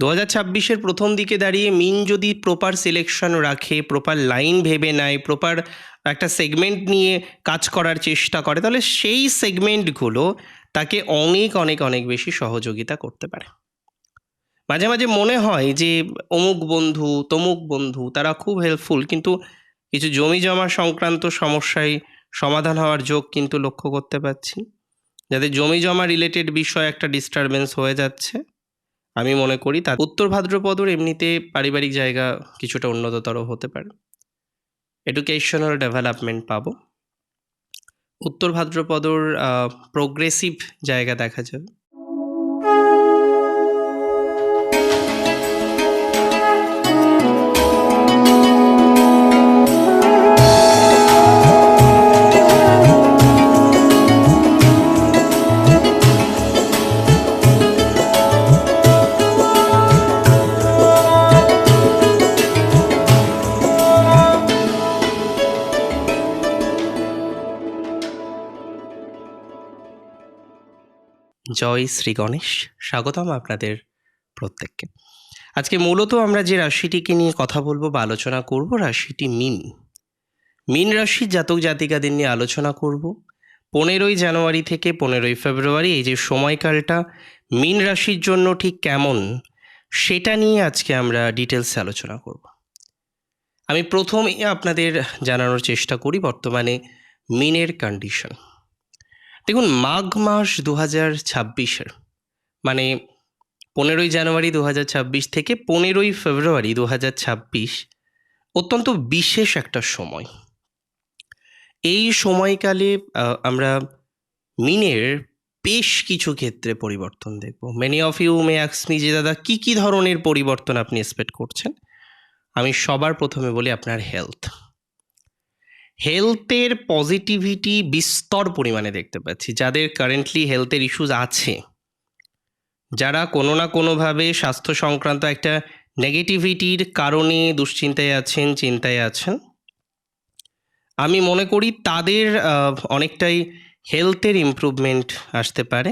দু হাজার ছাব্বিশের প্রথম দিকে দাঁড়িয়ে মিন যদি প্রপার সিলেকশন রাখে প্রপার লাইন ভেবে নেয় প্রপার একটা সেগমেন্ট নিয়ে কাজ করার চেষ্টা করে, তাহলে সেই সেগমেন্টগুলো তাকে অনেক অনেক অনেক বেশি সহযোগিতা করতে পারে। মাঝে মাঝে মনে হয় যে অমুক বন্ধু, তমুক বন্ধু, তারা খুব হেল্পফুল কিন্তু কিছু জমি জমা সংক্রান্ত সমস্যায় সমাধান হওয়ার যোগ কিন্তু লক্ষ্য করতে পারছি। যাদের জমি জমা রিলেটেড বিষয় একটা ডিস্টারবেন্স হয়ে যাচ্ছে। আমি মনে করি তার উত্তর ভাদ্রপদর এমনিতে পারিবারিক জায়গা কিছুটা উন্নততর হতে পারে। এডুকেশনাল ডেভেলপমেন্ট পাবো। উত্তর ভাদ্রপদর প্রোগ্রেসিভ জায়গা দেখা যাবে। জয় শ্রী গণেশ। স্বাগতম আপনাদের প্রত্যেককে। আজকে মূলত আমরা যে রাশিটিকে নিয়ে কথা বলব বা আলোচনা করব রাশিটি মিন। মিন রাশির জাতক জাতিকাদের নিয়ে আলোচনা করব। পনেরোই জানুয়ারি থেকে পনেরোই ফেব্রুয়ারি এই যে সময়কালটা, মিন রাশির জন্য ঠিক কেমন সেটা নিয়ে আজকে আমরা ডিটেলসে আলোচনা করব। আমি প্রথমেই আপনাদের জানানোর চেষ্টা করি বর্তমানে মিনের কন্ডিশন দেখুন, মাঘ মাস দু হাজার ছাব্বিশের মানে পনেরোই জানুয়ারি দু হাজার ছাব্বিশ থেকে পনেরোই ফেব্রুয়ারি দু হাজার ছাব্বিশ অত্যন্ত বিশেষ একটা সময়। এই সময়কালে আমরা মিনের বেশ কিছু ক্ষেত্রে পরিবর্তন দেখব। মেনি অফ ইউ মে আক্সমি যে, দাদা, কী কী ধরনের পরিবর্তন আপনি এক্সপেক্ট করছেন? আমি সবার প্রথমে বলি আপনার হেলথ হেলথের পজিটিভিটি বিস্তর পরিমাণে দেখতে পাচ্ছি। যাদের কারেন্টলি হেলথের ইস্যুস আছে, যারা কোনো না কোনোভাবে স্বাস্থ্য সংক্রান্ত একটা নেগেটিভিটির কারণে দুশ্চিন্তায় আছেন, চিন্তায় আছেন, আমি মনে করি তাদের অনেকটাই হেলথের ইমপ্রুভমেন্ট আসতে পারে।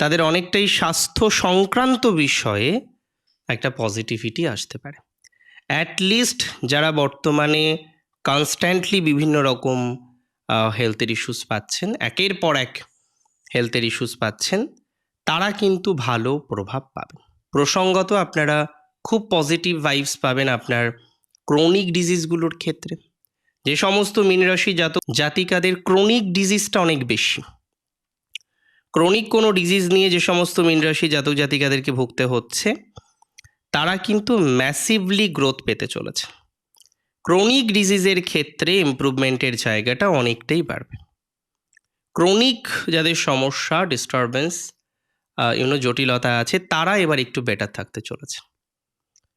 তাদের অনেকটাই স্বাস্থ্য সংক্রান্ত বিষয়ে একটা পজিটিভিটি আসতে পারে। অ্যাটলিস্ট যারা বর্তমানে কনস্ট্যান্টলি বিভিন্ন রকম হেলথের ইস্যুস পাচ্ছেন। একের পর এক হেলথের ইস্যুস পাচ্ছেন। তারা কিন্তু ভালো প্রভাব পাবেন প্রসঙ্গত আপনারা খুব পজিটিভ ভাইবস পাবেন আপনার ক্রনিক ডিজিজগুলোর ক্ষেত্রে। যে সমস্ত মিনরাশি জাত জাতিকাদের ক্রনিক ডিজিজটা অনেক বেশি। ক্রনিক কোনো ডিজিজ নিয়ে যে সমস্ত মিনরাশি জাতক জাতিকাদেরকে ভুগতে হচ্ছে, তারা কিন্তু ম্যাসিভলি গ্রোথ পেতে চলেছে। ক্রনিক ডিজিজের ক্ষেত্রে ইমপ্রুভমেন্টের জায়গাটা অনেকটাই বাড়বে। ক্রনিক যাদের সমস্যা ডিস্টারবেন্স ইউনো জটিলতা আছে, তারা এবার একটু বেটার থাকতে চলেছে।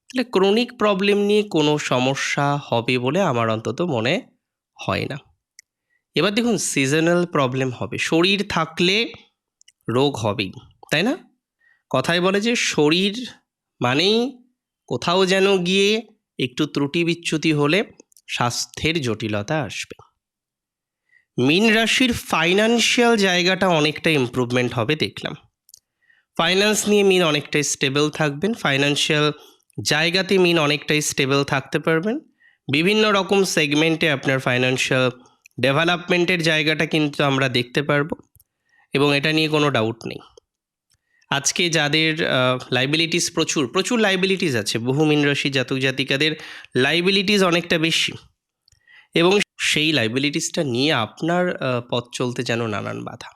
তাহলে ক্রনিক প্রবলেম নিয়ে কোনো সমস্যা হবে বলে আমার অন্তত মনে হয় না। এবার দেখুন সিজনাল প্রবলেম হবে। শরীর থাকলে রোগ হবেই, তাই না? কথায় বলে যে শরীর মানেই কোথাও যেন গিয়ে একটু ত্রুটি বিচ্যুতি হলে স্বাস্থ্যের জটিলতা আসবে। মিন রাশির ফাইনান্সিয়াল জায়গাটা অনেকটা ইমপ্রুভমেন্ট হবে দেখলাম। ফাইন্যান্স নিয়ে মিন অনেকটাই স্টেবল থাকবেন। ফাইনান্সিয়াল জায়গাতে মিন অনেকটাই স্টেবল থাকতে পারবেন। বিভিন্ন রকম সেগমেন্টে আপনার ফাইনান্সিয়াল ডেভেলপমেন্টের জায়গাটা কিন্তু আমরা দেখতে পারব। এবং এটা নিয়ে কোনো ডাউট নেই। আজকে যাদের লাইবিলিটিস প্রচুর প্রচুর লাইবিলিটিস আছে বহু রাশি জাতক জাতিকাদের লাইবিলিটিস অনেকটা বেশি। এবং সেই লাইবিলিটিসটা নিয়ে আপনার পথ চলতে যেন নানান বাধা।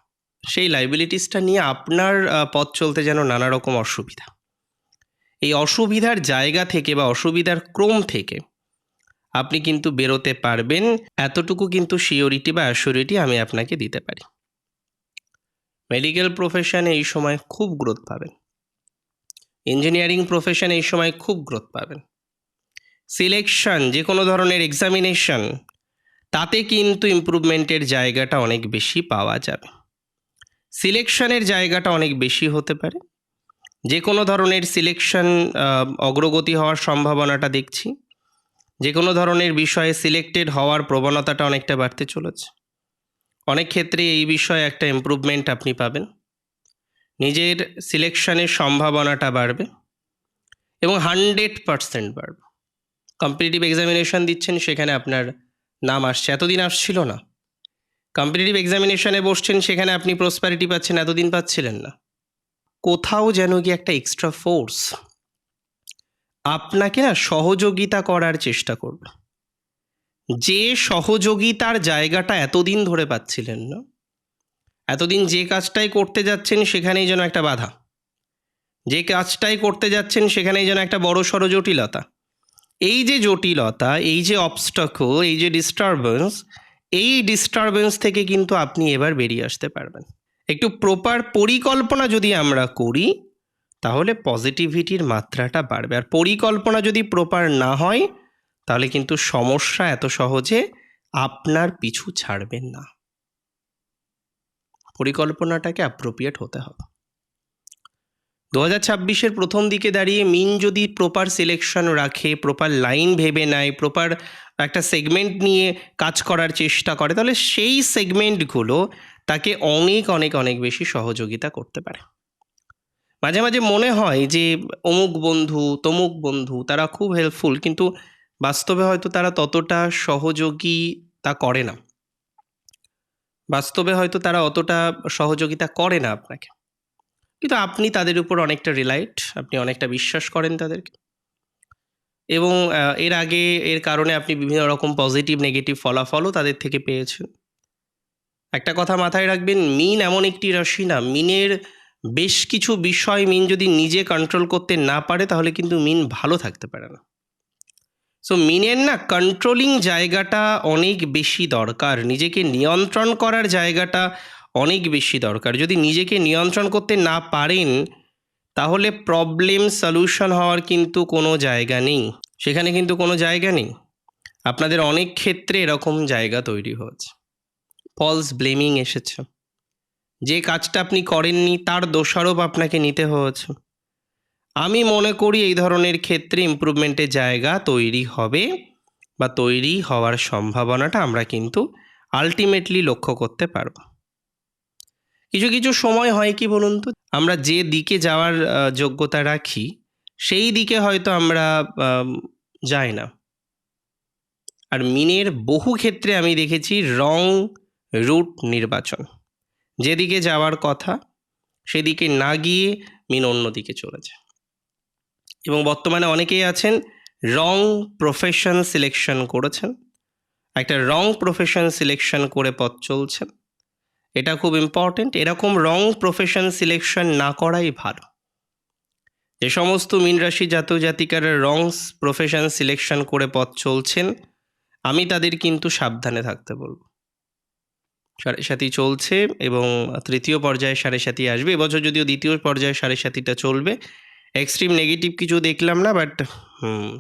সেই লাইবিলিটিসটা নিয়ে আপনার পথ চলতে যেন নানা রকম অসুবিধা। এই অসুবিধার জায়গা থেকে বা অসুবিধার ক্রম থেকে আপনি কিন্তু বেরোতে পারবেন। এতটুকু কিন্তু শিওরিটি বা অ্যাসিওরিটি আমি আপনাকে দিতে পারি। মেডিকেল প্রফেশনে এই সময় খুব গ্রোথ পাবেন। ইঞ্জিনিয়ারিং প্রফেশনে এই সময় খুব গ্রোথ পাবেন। সিলেকশন যে কোনো ধরনের এক্সামিনেশন তাতে কিন্তু ইমপ্রুভমেন্টের জায়গাটা অনেক বেশি পাওয়া যাবে। সিলেকশনের জায়গাটা অনেক বেশি হতে পারে। যে কোনো ধরনের সিলেকশন অগ্রগতি হওয়ার সম্ভাবনাটা দেখছি। যে কোনো ধরনের বিষয়ে সিলেক্টেড হওয়ার প্রবণতাটা অনেকটা বাড়তে চলেছে। অনেক ক্ষেত্রে এই বিষয়ে একটা ইমপ্রুভমেন্ট আপনি পাবেন। নিজের সিলেকশনের সম্ভাবনাটা বাড়বে এবং হান্ড্রেড পার্সেন্ট বাড়বে। কম্পিটিটিভ এক্সামিনেশন দিচ্ছেন, সেখানে আপনার নাম আসছে। এতদিন আসছিল না। কম্পিটিটিভ এক্সামিনেশানে বসছেন, সেখানে আপনি প্রসপ্যারিটি পাচ্ছেন, এতদিন পাচ্ছিলেন না। কোথাও যেন কি একটা এক্সট্রা ফোর্স আপনাকে না সহযোগিতা করার চেষ্টা করবে। যে সহযোগিতার জায়গাটা এতদিন ধরে পাচ্ছিলেন না, এতদিন যে কাজটাই করতে যাচ্ছেন সেখানেই যেন একটা বাধা। যে কাজটাই করতে যাচ্ছেন সেখানেই যেন একটা বড় সড় জটিলতা। এই যে জটিলতা, এই যে অবস্টাকল এই যে ডিস্টারবেন্স এই ডিস্টারবেন্স থেকে কিন্তু আপনি এবার বেরিয়ে আসতে পারবেন। একটু প্রপার পরিকল্পনা যদি আমরা করি, তাহলে পজিটিভিটির মাত্রাটা বাড়বে। আর পরিকল্পনা যদি প্রপার না হয় তাহলে কিন্তু সমস্যা এত সহজে আপনার পিছু ছাড়বেন না। পরিকল্পনাটাকে অ্যাপ্রোপ্রিয়েট হতে হবে। দু হাজার ছাব্বিশের প্রথম দিকে দাঁড়িয়ে মিন যদি প্রপার সিলেকশন রাখে প্রপার লাইন ভেবে নেয় প্রপার একটা সেগমেন্ট নিয়ে কাজ করার চেষ্টা করে, তাহলে সেই সেগমেন্টগুলো তাকে অনেক অনেক অনেক বেশি সহযোগিতা করতে পারে। মাঝে মাঝে মনে হয় যে অমুক বন্ধু, তমুক বন্ধু, তারা খুব হেল্পফুল কিন্তু বাস্তবে হয়তো তারা ততটা সহযোগিতা করে না। বাস্তবে হয়তো তারা অতটা সহযোগিতা করে না আপনাকে। কিন্তু আপনি তাদের উপর অনেকটা রিলাইট, আপনি অনেকটা বিশ্বাস করেন তাদেরকে। এবং এর আগে এর কারণে আপনি বিভিন্ন রকম পজিটিভ, নেগেটিভ ফলাফলও তাদের থেকে পেয়েছেন। একটা কথা মাথায় রাখবেন, মিন এমন একটি রাশি না, মিনের বেশ কিছু বিষয় মিন যদি নিজে কন্ট্রোল করতে না পারে, তাহলে কিন্তু মিন ভালো থাকতে পারে না। সো মিনের না কন্ট্রোলিং জায়গাটা অনেক বেশি দরকার। নিজেকে নিয়ন্ত্রণ করার জায়গাটা অনেক বেশি দরকার। যদি নিজেকে নিয়ন্ত্রণ করতে না পারেন, তাহলে প্রবলেম সলিউশন হওয়ার কিন্তু কোনো জায়গা নেই। সেখানে কিন্তু কোনো জায়গা নেই। আপনাদের অনেক ক্ষেত্রে এরকম জায়গা তৈরি হয়েছে। ফলস ব্লেমিং এসেছে। যে কাজটা আপনি করেননি, তার দোষারোপ আপনাকে নিতে হয়েছে। আমি মনে করি এই ধরনের ক্ষেত্রে ইম্প্রুভমেন্টের জায়গা তৈরি হবে বা তৈরি হওয়ার সম্ভাবনাটা আমরা কিন্তু আলটিমেটলি লক্ষ্য করতে পারব। কিছু কিছু সময় হয় কি বলুন তো? আমরা যে দিকে যাওয়ার যোগ্যতা রাখি, সেই দিকে হয়তো আমরা যাই না। আর মিনের বহু ক্ষেত্রে আমি দেখেছি রং রুট নির্বাচন। যেদিকে যাওয়ার কথা, সেদিকে না গিয়ে মিন অন্যদিকে চলেছে এবং বর্তমানে অনেকেই আছেন রং প্রফেশন সিলেকশন করেছেন। একটা রং প্রফেশন সিলেকশন করে পথ চলছেন। এটা খুব ইম্পর্টেন্ট এরকম রং প্রফেশন সিলেকশন না করাই ভালো। যে সমস্ত মীন রাশি জাতক জাতিকারা রং প্রফেশন সিলেকশন করে পথ চলছেন, আমি তাদের কিন্তু সাবধানে থাকতে বলব। সাড়ে সাথী চলছে এবং তৃতীয় পর্যায়ে সাড়ে সাথী আসবে। এবছর যদিও দ্বিতীয় পর্যায়ে সাড়ে সাথীটা চলবে এক্সট্রিম নেগেটিভ কিছু দেখলাম না বাট হুম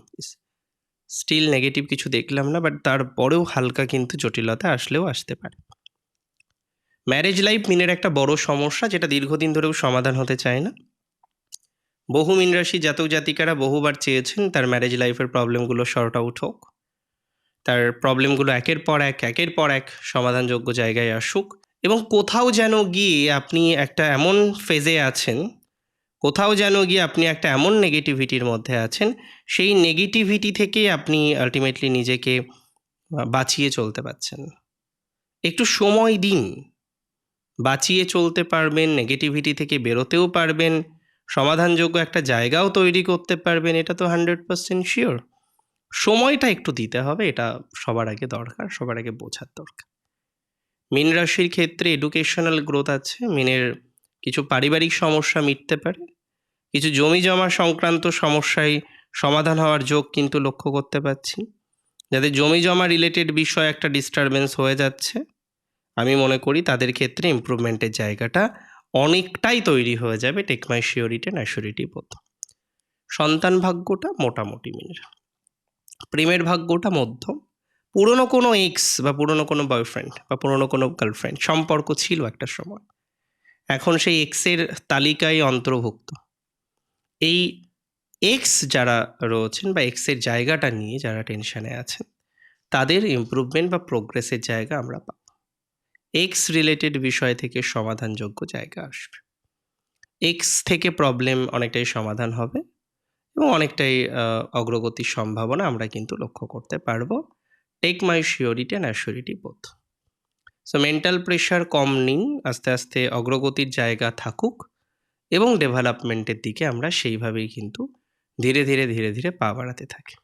স্টিল নেগেটিভ কিছু দেখলাম না বাট তারপরেও হালকা কিন্তু জটিলতা আসলেও আসতে পারে। ম্যারেজ লাইফ মিনের একটা বড় সমস্যা, যেটা দীর্ঘদিন ধরেও সমাধান হতে চায় না। বহু মিন রাশি জাতক জাতিকারা বহুবার চেয়েছেন তার ম্যারেজ লাইফের প্রবলেমগুলো শর্ট আউট হোক। তার প্রবলেমগুলো একের পর এক, একের পর এক সমাধানযোগ্য জায়গায় আসুক। এবং কোথাও যেন গিয়ে আপনি একটা এমন ফেজে আছেন কোথাও যেন গিয়ে আপনি একটা এমন নেগেটিভিটির মধ্যে আছেন, সেই নেগেটিভিটি থেকেই আপনি আলটিমেটলি নিজেকে বাঁচিয়ে চলতে পারছেন। একটু সময় দিন। বাঁচিয়ে চলতে পারবেন নেগেটিভিটি থেকে বেরোতেও পারবেন, সমাধানযোগ্য একটা জায়গাও তৈরি করতে পারবেন, এটা তো হান্ড্রেড পার্সেন্ট শিওর সময়টা একটু দিতে হবে, এটা সবার আগে দরকার, সবার আগে বোঝার দরকার। মীন রাশির ক্ষেত্রে এডুকেশনাল গ্রোথ আছে, মিনের কিছু পারিবারিক সমস্যা মিটতে পারে, কিছু জমি জমা সংক্রান্ত সমস্যায় সমাধান হওয়ার যোগ কিন্তু লক্ষ্য করতে পারছি। যাদের জমি জমা রিলেটেড বিষয় একটা ডিস্টারবেন্স হয়ে যাচ্ছে, আমি মনে করি তাদের ক্ষেত্রে ইমপ্রুভমেন্টের জায়গাটা অনেকটাই তৈরি হয়ে যাবে টেক মাই শিওরিটি ন্যাশিওরিটি বোধ। সন্তান ভাগ্যটা মোটামুটি মিনের প্রেমের ভাগ্যটা মধ্যম। পুরনো কোনো এক্স বা পুরনো কোনো বয়ফ্রেন্ড বা পুরনো কোনো গার্লফ্রেন্ড সম্পর্ক ছিল একটা সময়। এখন সেই এক্সের তালিকায় অন্তর্ভুক্ত। এই এক্স যারা রয়েছেন বা এক্সের জায়গাটা নিয়ে যারা টেনশনে আছেন, তাদের ইমপ্রুভমেন্ট বা প্রোগ্রেসের জায়গা আমরা পাব। এক্স রিলেটেড বিষয় থেকে সমাধানযোগ্য জায়গা আসবে। এক্স থেকে প্রবলেম অনেকটাই সমাধান হবে এবং অনেকটাই অগ্রগতির সম্ভাবনা আমরা কিন্তু লক্ষ্য করতে পারব। Take my surety and assurity both so mental pressure কম নিন আস্তে আস্তে অগ্রগতির জায়গা থাকুক এবং ডেভেলপমেন্টের দিকে আমরা সেইভাবেই কিন্তু ধীরে ধীরে ধীরে ধীরে পা বাড়াতে থাকি।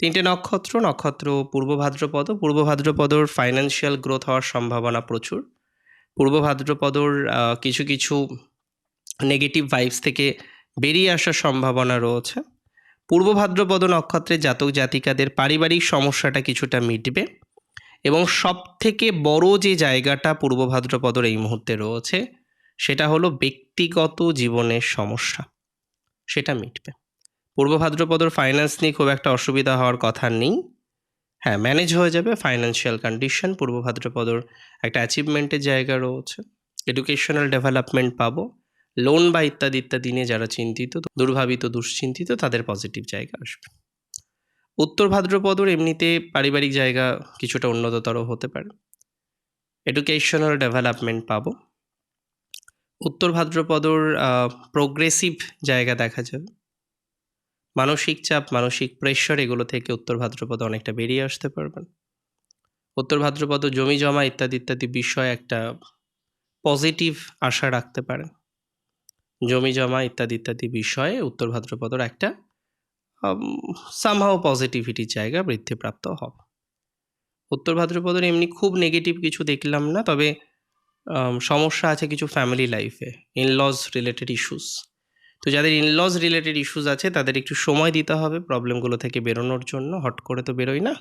তিনটে নক্ষত্র নক্ষত্র পূর্ব ভাদ্রপদ। পূর্ব ভাদ্রপদর ফাইন্যান্সিয়াল গ্রোথ হওয়ার সম্ভাবনা প্রচুর। পূর্ব ভাদ্রপদর কিছু কিছু নেগেটিভ ভাইবস থেকে বেরিয়ে আসার সম্ভাবনা রয়েছে। পূর্ব ভাদ্রপদ নক্ষত্রের জাতক জাতিকাদের পারিবারিক সমস্যাটা কিছুটা মিটবে। এবং সব থেকে বড় যে জায়গাটা পূর্ব ভাদ্রপদর এই মুহূর্তে রয়েছে, সেটা হলো ব্যক্তিগত জীবনের সমস্যা। সেটা মিটবে। পূর্ব ভাদ্রপদর ফাইন্যান্স নিয়ে খুব একটা অসুবিধা হওয়ার কথা নেই। হ্যাঁ ম্যানেজ হয়ে যাবে ফাইন্যান্সিয়াল কন্ডিশন পূর্ব ভাদ্রপদর একটা অ্যাচিভমেন্টের জায়গা রয়েছে। এডুকেশনাল ডেভেলপমেন্ট পাবো। লোন বা ইত্যাদি ইত্যাদি নিয়ে যারা চিন্তিত, দুর্ভাবিত, দুশ্চিন্তিত, তাদের পজিটিভ জায়গা আসবে। উত্তর ভাদ্রপদর এমনিতে পারিবারিক জায়গা কিছুটা উন্নততর হতে পারে। এডুকেশনাল ডেভেলপমেন্ট পাবো। উত্তর ভাদ্রপদর প্রোগ্রেসিভ জায়গা দেখা যাবে। মানসিক চাপ, মানসিক প্রেশার এগুলো থেকে উত্তর ভাদ্রপদ অনেকটা বেরিয়ে আসতে পারবেন। উত্তর ভাদ্রপদ জমি জমা ইত্যাদি ইত্যাদি বিষয়ে একটা পজিটিভ আশা রাখতে পারেন জমি জমা ইত্যাদি ইত্যাদি বিষয়ে উত্তর ভাদ্রপদর একটা সামহাও পজিটিভিটির জায়গা বৃদ্ধিপ্রাপ্ত হবে। উত্তর ভাদ্রপদর এমনি খুব নেগেটিভ কিছু দেখলাম না, তবে সমস্যা আছে কিছু ফ্যামিলি লাইফে ইনলজ রিলেটেড ইস্যুস তো যাদের ইনলজ রিলেটেড ইস্যুস আছে, তাদের একটু সময় দিতে হবে প্রবলেমগুলো থেকে বেরোনোর জন্য। হট করে তো বেরোয় না।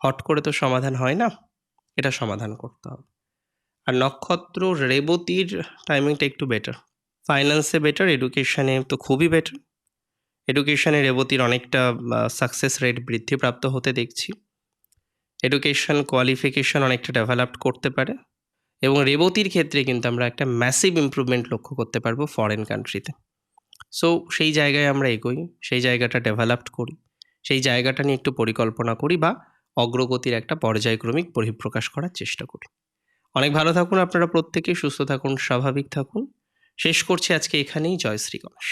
হট করে তো সমাধান হয় না। এটা সমাধান করতে হবে। আর নক্ষত্র রেবতীর টাইমিংটা একটু বেটার ফাইন্যান্সে বেটার এডুকেশানে তো খুবই বেটার এডুকেশনে রেবতীর অনেকটা সাকসেস রেট বৃদ্ধিপ্রাপ্ত হতে দেখছি। এডুকেশন কোয়ালিফিকেশন অনেকটা ডেভেলপড করতে পারে এবং রেবতীর ক্ষেত্রে কিন্তু আমরা একটা ম্যাসিভ ইমপ্রুভমেন্ট লক্ষ্য করতে পারব ফরেন কান্ট্রিতে সো সেই জায়গায় আমরা এগোই, সেই জায়গাটা ডেভেলপড করি, সেই জায়গাটা নিয়ে একটু পরিকল্পনা করি বা অগ্রগতির একটা পর্যায়ক্রমিক পরিপ্রকাশ করার চেষ্টা করি। অনেক ভালো থাকুন আপনারা প্রত্যেকে, সুস্থ থাকুন, স্বাভাবিক থাকুন। শেষ করছি আজকে এখানেই, জয় শ্রী গণেশ।